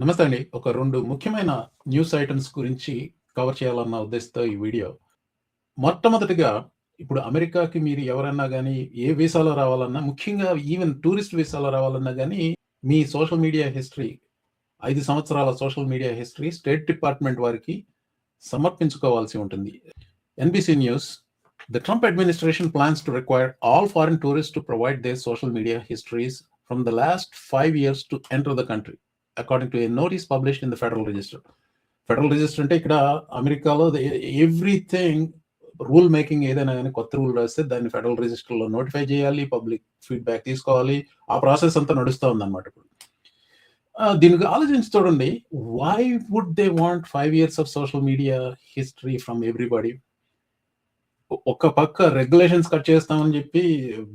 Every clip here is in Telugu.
నమస్తే అండి. ఒక రెండు ముఖ్యమైన న్యూస్ ఐటమ్స్ గురించి కవర్ చేయాలన్న ఉద్దేశంతో ఈ వీడియో. మొట్టమొదటిగా ఇప్పుడు అమెరికాకి మీరు ఎవరన్నా కానీ ఏ వీసాలో రావాలన్నా ముఖ్యంగా ఈవెన్ టూరిస్ట్ వీసాలో రావాలన్నా కానీ మీ సోషల్ మీడియా హిస్టరీ ఐదు సంవత్సరాల social media history state department వారికి సమర్పించుకోవాల్సి ఉంటుంది. NBC news the Trump administration plans to require all foreign tourist to provide their social media histories from the last 5 years to enter the country, according to a notice published in the federal register federal register అంటే ఇక్కడ అమెరికాలో ఎవ్రీథింగ్ రూల్ మేకింగ్ ఏదైనా కానీ కొత్త రూల్ రాస్తే దాన్ని ఫెడరల్ రిజిస్టర్లో నోటిఫై చేయాలి పబ్లిక్ ఫీడ్బ్యాక్ తీసుకోవాలి. ఆ ప్రాసెస్ అంతా నడుస్తూ ఉందన్నమాట ఇప్పుడు. దీనికి ఆలోచించి చూడండి why would they want five years of social media history from everybody ఒక పక్క రెగ్యులేషన్స్ కట్ చేస్తామని చెప్పి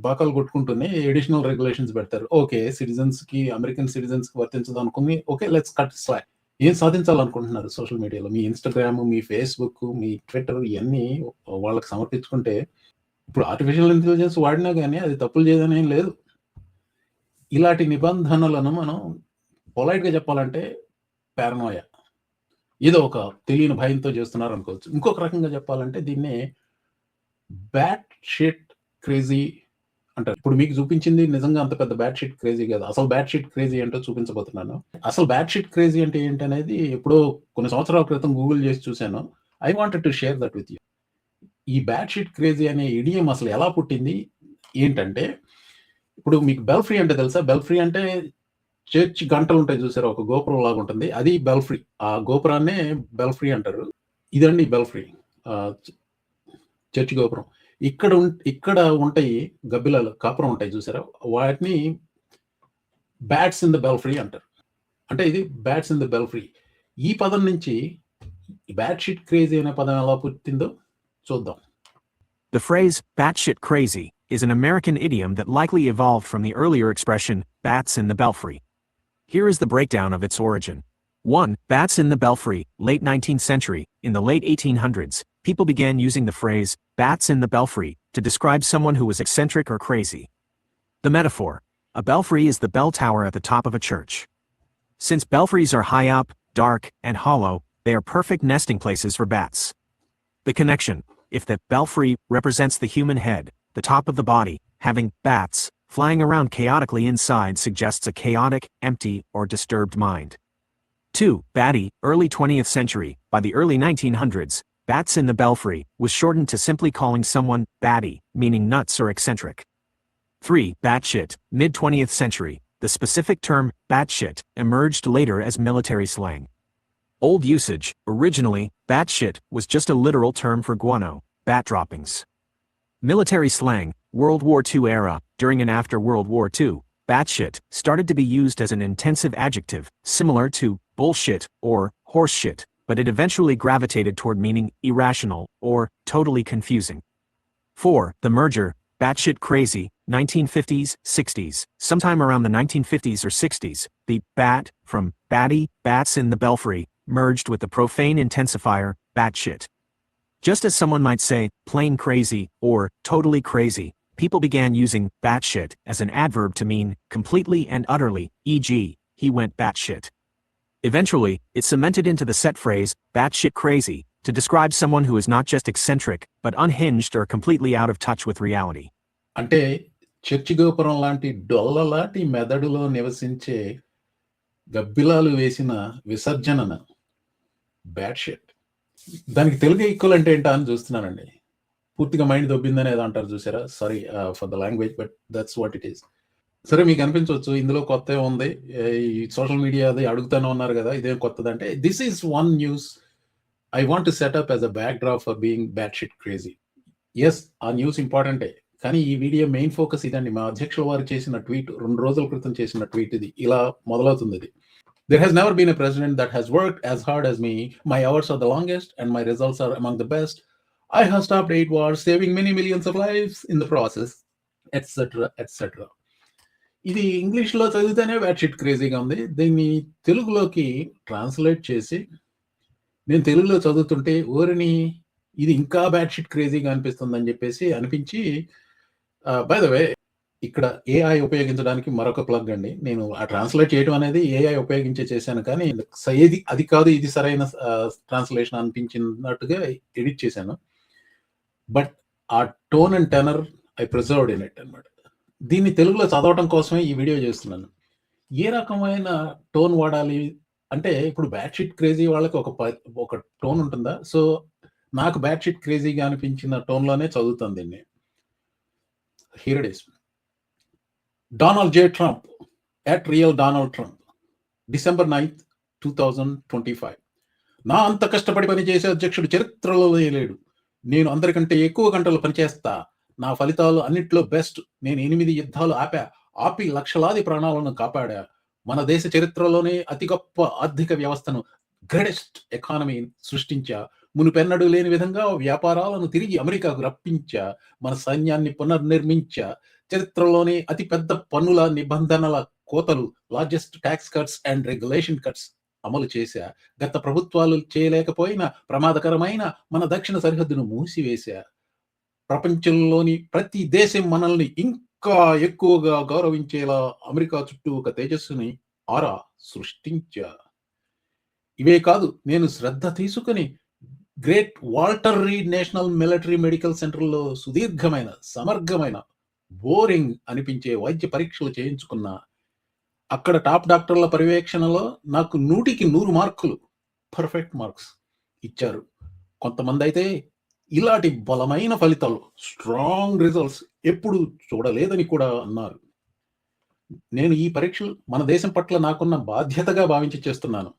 బాకాలు కొట్టుకుంటుంది. ఎడిషనల్ రెగ్యులేషన్స్ పెడతారు. ఓకే సిటిజన్స్కి అమెరికన్ సిటిజన్స్కి వర్తించదు అనుకుని ఓకే లెట్స్ కట్ స్లాక్ ఏం సాధించాలనుకుంటున్నారు సోషల్ మీడియాలో మీ ఇన్స్టాగ్రామ్ మీ ఫేస్బుక్ మీ ట్విట్టర్ ఇవన్నీ వాళ్ళకి సమర్పించుకుంటే ఇప్పుడు ఆర్టిఫిషియల్ ఇంటెలిజెన్స్ వాడినా కానీ అది తప్పులు చేయదని ఏం లేదు. ఇలాంటి నిబంధనలను మనం పొలైట్గా చెప్పాలంటే పారనోయ ఏదో ఒక తెలియని భయంతో చేస్తున్నారు అనుకోవచ్చు ఇంకొక రకంగా చెప్పాలంటే దీన్నే బ్యాట్ షీట్ క్రేజీ అంటారు ఇప్పుడు మీకు చూపించింది నిజంగా అంత పెద్ద బ్యాట్ షీట్ క్రేజీ కాదు. అసలు బ్యాట్ షీట్ క్రేజీ అంటే చూపించబోతున్నాను. అసలు బ్యాట్ షీట్ క్రేజీ అంటే ఏంటనేది ఎప్పుడో కొన్ని సంవత్సరాల క్రితం గూగుల్ చేసి చూశాను. I wanted to share that with you ఈ బ్యాట్ షీట్ క్రేజీ అనే ఇడియం అసలు ఎలా పుట్టింది? ఏంటంటే ఇప్పుడు మీకు బెల్ఫ్రీ అంటే తెలుసా? బెల్ఫ్రీ అంటే చర్చ్ గంటలు ఉంటాయి చూసారు? ఒక గోపురం లాగా ఉంటుంది. అది బెల్ఫ్రీ. ఆ గోపురాన్నే బెల్ఫ్రీ అంటారు. ఇదండి బెల్ఫ్రీ. చర్చ్ గోపురం ఇక్కడ ఉం- ఇక్కడ ఉంటాయి గబ్బిలాలు కాపురం ఉంటాయి చూసారా వాటిని బ్యాట్స్ ఇన్ ద బెల్ఫ్రీ అంటారు అంటే ఇది బ్యాట్స్ ఇన్ ద బెల్ఫ్రీ ఈ పదం నుంచి బ్యాట్ షీట్ క్రేజీ అనే పదం ఎలా పుట్టిందో చూద్దాం The phrase batshit crazy is an American idiom that likely evolved from the earlier expression bats in the belfry. Here is the breakdown of its origin. 1. Bats in the belfry, late 19th century. In the late 1800s, people began using the phrase bats in the belfry to describe someone who was eccentric or crazy. The metaphor a belfry is the bell tower at the top of a church. Since belfries are high up, dark, and hollow, they are perfect nesting places for bats. The connection if the belfry represents the human head, the top of the body, having bats flying around chaotically inside suggests a chaotic, empty, or disturbed mind. 2. Batty, early 20th century. By the early 1900s, bats in the belfry was shortened to simply calling someone batty, meaning nuts or eccentric. 3. Batshit, mid 20th century. The specific term batshit emerged later as military slang. Old usage, originally, batshit was just a literal term for guano, bat droppings. Military slang, World War II era, during and after World War II, batshit started to be used as an intensive adjective, similar to bullshit or horseshit, but it eventually gravitated toward meaning irrational or totally confusing. 4. The merger, batshit crazy, 1950s, 60s. Sometime around the 1950s or 60s, the bat from batty, bats in the belfry, merged with the profane intensifier, batshit. Just as someone might say, plain crazy, or totally crazy, people began using batshit as an adverb to mean completely and utterly, e.g., he went batshit. Eventually, it cemented into the set phrase, batshit crazy, to describe someone who is not just eccentric, but unhinged or completely out of touch with reality. అంటే చర్చి గోపురం లాంటి డొల్ల లాంటి మెదడులో నివసించే గబ్బిలాలు వేసిన విసర్జనన బ్యాడ్ షెట్ దానికి తెలుగు ఈక్వల్ అంటే ఏంటా అని చూస్తున్నానండి పూర్తిగా మైండ్ దొబ్బిందని ఏదో అంటారు చూసారా sorry for the language but that's what it is సరే మీకు అనిపించవచ్చు. ఇందులో కొత్త ఉంది. ఈ సోషల్ మీడియా అది అడుగుతానే ఉన్నారు కదా ఇదేం కొత్తది అంటే this is one news I want to set up as a backdrop for being batshit crazy yes ఆ న్యూస్ ఇంపార్టెంటే కానీ ఈ వీడియో మెయిన్ ఫోకస్ ఇదండి. మా అధ్యక్షుల వారు చేసిన ట్వీట్ రెండు రోజుల క్రితం చేసిన ట్వీట్ ఇది. ఇలా మొదలవుతుంది ఇది. There he's never been a president that he's work as hard as me my hours are the longest and my results are among the best I have eight war saving many millions of life in the process etcetera etcetera ఇది ఇంగ్లీష్లో చదివితేనే బ్యాడ్షీట్ క్రేజీగా ఉంది దీన్ని తెలుగులోకి ట్రాన్స్లేట్ చేసి నేను తెలుగులో చదువుతుంటే ఓరిని ఇది ఇంకా బ్యాట్షీట్ క్రేజీగా అనిపిస్తుంది అని చెప్పేసి అనిపించి బై ద వే ఇక్కడ ఏఐ ఉపయోగించడానికి మరొక ప్లగ్ అండి. నేను ఆ ట్రాన్స్‌లేట్ చేయడం అనేది ఏఐ ఉపయోగించే చేశాను కానీ, స ఏది అది కాదు ఇది సరైన ట్రాన్స్‌లేషన్ అనిపించినట్టుగా ఎడిట్ చేశాను. బట్ ఆ tone and tenor I preserved in it అన్నమాట. దీన్ని తెలుగులో చదవటం కోసమే ఈ వీడియో చేస్తున్నాను. ఏ రకమైన టోన్ వాడాలి? అంటే ఇప్పుడు బ్యాట్ షీట్ క్రేజీ వాళ్ళకి ఒక ప ఒక టోన్ ఉంటుందా? సో, నాకు బ్యాట్ షీట్ క్రేజీగా అనిపించిన టోన్‌లోనే చదువుతాను దీన్ని. Hero days Donald J Trump at real Donald Trump. December 9, 2025 నా అంత కష్టపడి పనిచేసే అధ్యక్షుడు చరిత్రలో లేడు. నేను అందరికంటే ఎక్కువ గంటలు పనిచేస్తా. నా ఫలితాలు అన్నిట్లో బెస్ట్. నేను ఎనిమిది యుద్ధాలు ఆపా. ఆపి లక్షలాది ప్రాణాలను కాపాడా. మన దేశ చరిత్రలోనే అతి గొప్ప ఆర్థిక వ్యవస్థను గ్రేటెస్ట్ ఎకానమీ సృష్టించా. మునుపెన్నడు లేని విధంగా వ్యాపారాలను తిరిగి అమెరికాకు రప్పించా. మన సైన్యాన్ని పునర్నిర్మించా. చరిత్రలోనే అతి పెద్ద పన్నుల నిబంధనల కోతలు largest tax cuts and regulation cuts అమలు చేశా. గత ప్రభుత్వాలు చేయలేకపోయిన ప్రమాదకరమైన మన దక్షిణ సరిహద్దును మూసివేశా. ప్రపంచంలోని ప్రతి దేశం మనల్ని ఇంకా ఎక్కువగా గౌరవించేలా అమెరికా చుట్టూ ఒక తేజస్సుని ఆరా సృష్టించా. ఇవే కాదు నేను శ్రద్ధ తీసుకుని great Walter Reed National Military Medical సెంటర్‌లో సుదీర్ఘమైన, సమర్థమైన బోరింగ్ అనిపించే వైద్య పరీక్షలు చేయించుకున్నా. అక్కడ టాప్ డాక్టర్ల పర్యవేక్షణలో నాకు నూటికి నూరు మార్కులు పర్ఫెక్ట్ మార్క్స్ ఇచ్చారు. కొంతమంది అయితే ఇలాంటి బలమైన ఫలితాలు స్ట్రాంగ్ రిజల్ట్స్ ఎప్పుడు చూడలేదని కూడా అన్నారు. నేను ఈ పరీక్షలు మన దేశం పట్ల నాకున్న బాధ్యతగా భావించి చేస్తున్నాను.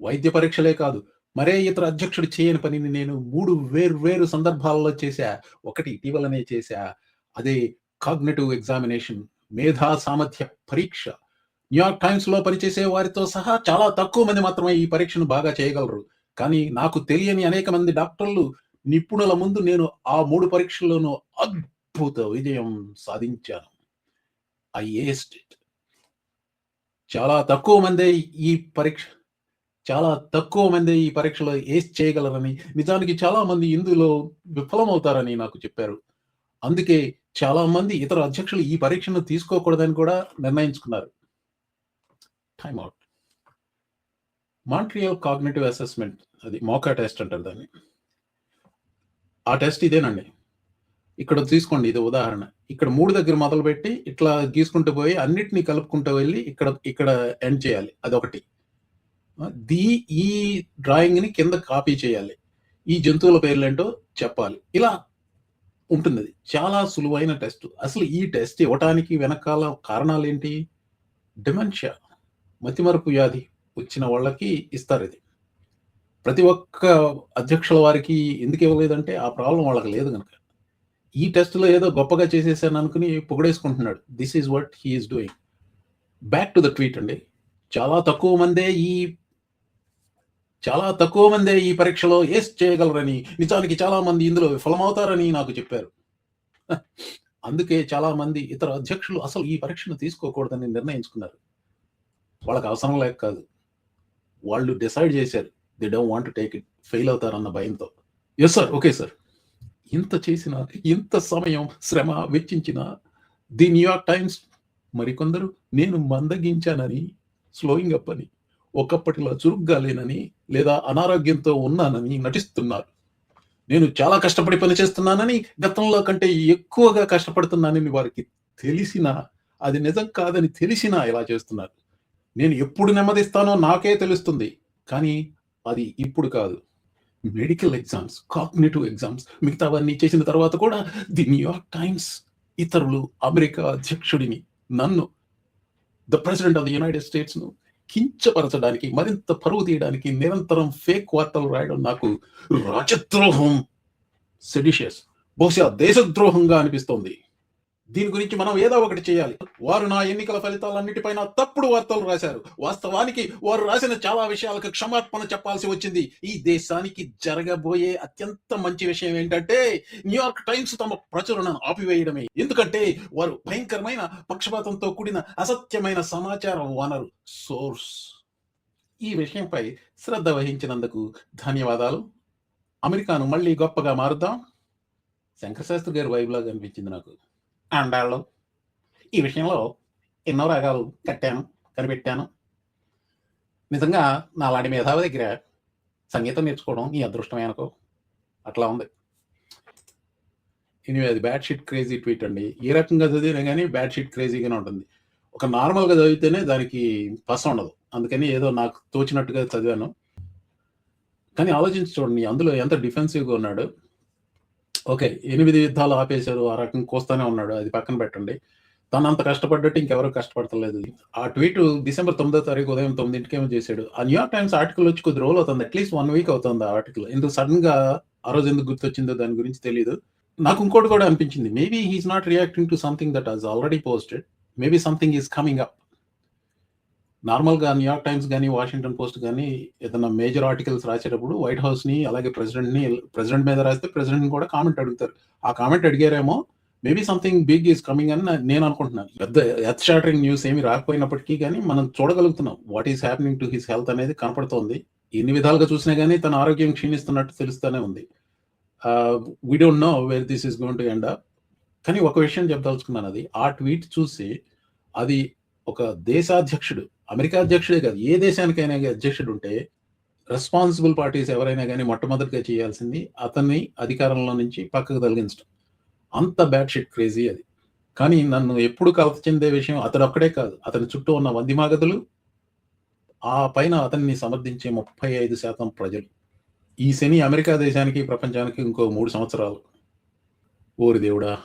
వైద్య పరీక్షలే కాదు, మరే ఇతర అధ్యక్షుడు చేయని పనిని నేను 3 వేర్వేరు సందర్భాల్లో చేశా. ఒకటి ఇటీవలనే చేశా. అదే కాగ్నేటివ్ ఎగ్జామినేషన్ మేధా సామర్థ్య పరీక్ష. న్యూయార్క్ టైమ్స్‌లో పనిచేసే వారితో సహా చాలా తక్కువ మంది మాత్రమే ఈ పరీక్షను బాగా చేయగలరు. కానీ నాకు తెలియని అనేక మంది డాక్టర్లు నిపుణుల ముందు నేను ఆ మూడు పరీక్షల్లోనూ అద్భుత విజయం సాధించాను. I aced it. చాలా తక్కువ మందే ఈ పరీక్ష చాలా తక్కువ మందే ఈ పరీక్షలో ఏస్ చేయగలరని, నిజానికి చాలా మంది ఇందులో విఫలమవుతారని నాకు చెప్పారు. అందుకే చాలా మంది ఇతర అధ్యక్షులు ఈ పరీక్షను తీసుకోకూడదని కూడా నిర్ణయించుకున్నారు. Time out Montreal cognitive assessment అది మోకా టెస్ట్ అంటారు దాన్ని. ఆ టెస్ట్ ఇదేనండి. ఇక్కడ తీసుకోండి ఇది ఉదాహరణ. ఇక్కడ మూడు దగ్గర మొదలుపెట్టి ఇట్లా గీసుకుంటూ పోయి అన్నిటిని కలుపుకుంటూ వెళ్ళి ఇక్కడ ఇక్కడ ఎండ్ చేయాలి. అదొకటి. దీ ఈ డ్రాయింగ్‌ని కింద కాపీ చేయాలి. ఈ జంతువుల పేర్లేంటో చెప్పాలి. ఇలా ఉంటుందది. చాలా సులువైన టెస్ట్. అసలు ఈ టెస్ట్ ఇవ్వటానికి వెనకాల కారణాలు ఏంటి డిమెన్షియా మతిమరుపు వ్యాధి వచ్చిన వాళ్ళకి ఇస్తారు ఇది ప్రతి ఒక్క అధ్యక్షుల వారికి ఎందుకు ఇవ్వలేదంటే ఆ ప్రాబ్లం వాళ్ళకి లేదు కనుక ఈ టెస్ట్‌లో ఏదో గొప్పగా చేసేసాను అనుకుని పొగడేసుకుంటున్నాడు this is what he's doing. Back to the tweet అండి. చాలా తక్కువ మందే ఈ చాలా తక్కువ మందే ఈ పరీక్షలో ఏస్ చేయగలరని, నిజానికి చాలా మంది ఇందులో విఫలమవుతారని నాకు చెప్పారు. అందుకే చాలా మంది ఇతర అధ్యక్షులు అసలు ఈ పరీక్షను తీసుకోకూడదని నిర్ణయించుకున్నారు. వాళ్ళకి అవసరం లేక కాదు. వాళ్ళు డిసైడ్ చేశారు. They don't want take it. Fail అవుతారన్న భయంతో. Yes sir. Okay sir. ఇంత చేసినా, ఇంత సమయం, శ్రమ వెచ్చించిన ది న్యూయార్క్ టైమ్స్ మరికొందరు నేను మందగించానని, స్లోయింగ్ అప్ అని, ఒకప్పటిలా చురుగ్గా లేనని, లేదా అనారోగ్యంతో ఉన్నానని నటిస్తున్నారు. నేను చాలా కష్టపడి పనిచేస్తున్నానని, గతంలో కంటే ఎక్కువగా కష్టపడుతున్నానని వారికి తెలిసినా, అది నిజం కాదని తెలిసినా ఇలా చేస్తున్నారు. నేను ఎప్పుడు నెమ్మదిస్తానో నాకే తెలుస్తుంది. కానీ అది ఇప్పుడు కాదు. మెడికల్ ఎగ్జామ్స్, కాగ్నిటివ్ ఎగ్జామ్స్ మిగతావన్నీ చేసిన తర్వాత కూడా ది న్యూయార్క్ టైమ్స్ ఇతరులు అమెరికా అధ్యక్షుడిని, నన్ను the president of the United స్టేట్స్‌ను కించపరచడానికి, మరింత పరువు తీయడానికి నిరంతరం ఫేక్ వార్తలు రాయడం నాకు రాజద్రోహం. సెడిషియస్ బహుశా దేశద్రోహంగా అనిపిస్తోంది. దీని గురించి మనం ఏదో ఒకటి చేయాలి. వారు నా ఎన్నికల ఫలితాలన్నిటిపైన తప్పుడు వార్తలు రాశారు. వాస్తవానికి వారు రాసిన చాలా విషయాలకు క్షమాపణ చెప్పాల్సి వచ్చింది. ఈ దేశానికి జరగబోయే అత్యంత మంచి విషయం ఏంటంటే న్యూయార్క్ టైమ్స్ తమ ప్రచురణను ఆపివేయడమే. ఎందుకంటే వారు భయంకరమైన పక్షపాతంతో కూడిన అసత్యమైన సమాచార వనరు సోర్స్. ఈ విషయంపై శ్రద్ధ వహించినందుకు ధన్యవాదాలు. అమెరికాను మళ్ళీ గొప్పగా మారుద్దాం. శంకరశాస్త్రి గారి వైబ్లాగ్ అనిపించింది నాకు. ఆండాళ్ళు. ఈ విషయంలో ఎన్నో రాగాలు కట్టాను కనిపెట్టాను. నిజంగా నాలాంటి మేధావి దగ్గర సంగీతం నేర్చుకోవడం నీ అదృష్టమే అనుకో. అట్లా ఉంది. ఎనివే అది బ్యాడ్ షీట్ క్రేజీ ట్వీట్ అండి. ఏ రకంగా చదివినా కానీ బ్యాడ్ షీట్ క్రేజీగానే ఉంటుంది. ఒక నార్మల్గా చదివితేనే దానికి పస ఉండదు. అందుకని ఏదో నాకు తోచినట్టుగా చదివాను. కానీ ఆలోచించి చూడండి అందులో ఎంత డిఫెన్సివ్గా ఉన్నాడు. ఓకే ఎనిమిది యుద్ధాలు ఆపేశారు ఆ రకం కోస్తానే ఉన్నాడు అది పక్కన పెట్టండి. తను అంత కష్టపడ్డట్టు ఇంకెవరు కష్టపడతలేదు. ఆ ట్వీట్ డిసెంబర్ తొమ్మిదో తారీఖు ఉదయం తొమ్మిదింటికి ఏమో చేశాడు. ఆ న్యూయార్క్ టైమ్స్ ఆర్టికల్ వచ్చి కొద్ది రోజులు అవుతుంది అట్లీస్ట్ వన్ వీక్ అవుతుంది ఆ ఆర్టికల్. ఎందుకు సడన్గా ఆ రోజు ఎందుకు గుర్తొచ్చిందో దాని గురించి తెలియదు నాకు ఇంకోటి కూడా అనిపించింది maybe he is not reacting to something that has already posted maybe something is coming up. నార్మల్గా న్యూయార్క్ టైమ్స్ కానీ వాషింగ్టన్ పోస్ట్ కానీ ఏదైనా మేజర్ ఆర్టికల్స్ రాసేటప్పుడు వైట్ హౌస్ని అలాగే ప్రెసిడెంట్ని ప్రెసిడెంట్ మీద రాస్తే ప్రెసిడెంట్ కూడా కామెంట్ అడుగుతారు. ఆ comment అడిగారేమో maybe something big is coming అని నేను అనుకుంటున్నాను. పెద్ద ఎత్ షాటరింగ్ న్యూస్ ఏమి రాకపోయినప్పటికీ కానీ మనం చూడగలుగుతున్నాం what is happening to his health అనేది కనపడుతోంది. ఎన్ని విధాలుగా చూసినా కానీ తన ఆరోగ్యం క్షీణిస్తున్నట్టు తెలుస్తూనే ఉంది. We don't know where this is going to end up కానీ ఒక విషయం చెప్పదలుచుకున్నాను అది. ఆ ట్వీట్ చూసి అది ఒక దేశాధ్యక్షుడు అమెరికా అధ్యక్షుడే కాదు ఏ దేశానికైనా అధ్యక్షుడు ఉంటే రెస్పాన్సిబుల్ పార్టీస్ ఎవరైనా కానీ మొట్టమొదటిగా చేయాల్సింది అతన్ని అధికారంలో నుంచి పక్కకు తొలగించడం. అంత బ్యాడ్ షిట్ క్రేజీ అది. కానీ నన్ను ఎప్పుడు కలత చెందే విషయం అతడు ఒక్కడే కాదు. అతని చుట్టూ ఉన్న వందిమాగదులు ఆ పైన అతన్ని సమర్థించే ముప్పై ఐదు శాతం ప్రజలు. ఈ శని అమెరికా దేశానికి ప్రపంచానికి ఇంకో మూడు సంవత్సరాలు. ఓరి దేవుడా